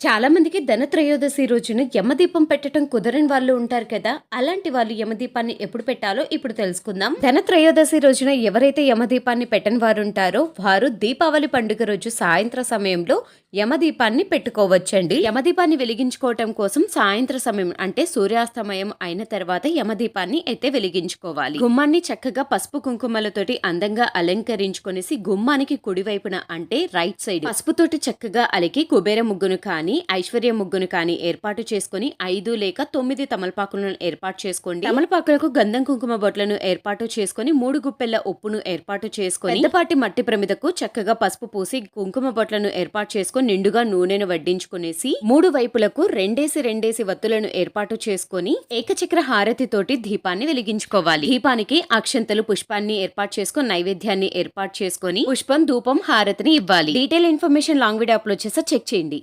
చాలా మందికి ధనత్రయోదశి రోజున యమదీపం పెట్టడం కుదరని వాళ్ళు ఉంటారు కదా అలాంటి వాళ్ళు యమదీపాన్ని ఎప్పుడు పెట్టాలో ఇప్పుడు తెలుసుకుందాం. ధనత్రయోదశి రోజున ఎవరైతే యమదీపాన్ని పెట్టని వారు ఉంటారో వారు దీపావళి పండుగ రోజు సాయంత్ర సమయంలో యమదీపాన్ని పెట్టుకోవచ్చండి. యమదీపాన్ని వెలిగించుకోవటం కోసం సాయంత్ర సమయం అంటే సూర్యాస్తమయం అయిన తర్వాత యమదీపాన్ని అయితే వెలిగించుకోవాలి. గుమ్మాన్ని చక్కగా పసుపు కుంకుమలతోటి అందంగా అలంకరించుకొనేసి గుమ్మానికి కుడివైపున అంటే రైట్ సైడ్ పసుపుతోటి చక్కగా అలికి కుబేర ముగ్గును కానీ ఐశ్వర్య ముగ్గును కానీ ఏర్పాటు చేసుకొని ఐదు లేక తొమ్మిది తమలపాకులను ఏర్పాటు చేసుకోండి. తమలపాకులకు గంధం కుంకుమ బొట్లను ఏర్పాటు చేసుకొని మూడు గుప్పెళ్ళ ఉప్పును ఏర్పాటు చేసుకొని పెద్దపాటి మట్టి ప్రమిదకు చక్కగా పసుపు పూసి కుంకుమ బొట్లను ఏర్పాటు చేసుకొని నిండుగా నూనెను వడ్డించుకునేసి మూడు వైపులకు రెండేసి రెండేసి వత్తులను ఏర్పాటు చేసుకొని ఏకచక్ర హారతితోటి దీపాన్ని వెలిగించుకోవాలి. దీపానికి అక్షంతలు పుష్పాన్ని ఏర్పాటు చేసుకొని నైవేద్యాన్ని ఏర్పాటు చేసుకొని పుష్పం ధూపం హారతిని ఇవ్వాలి. Detail information long video upload చేసా చెక్ చేయండి.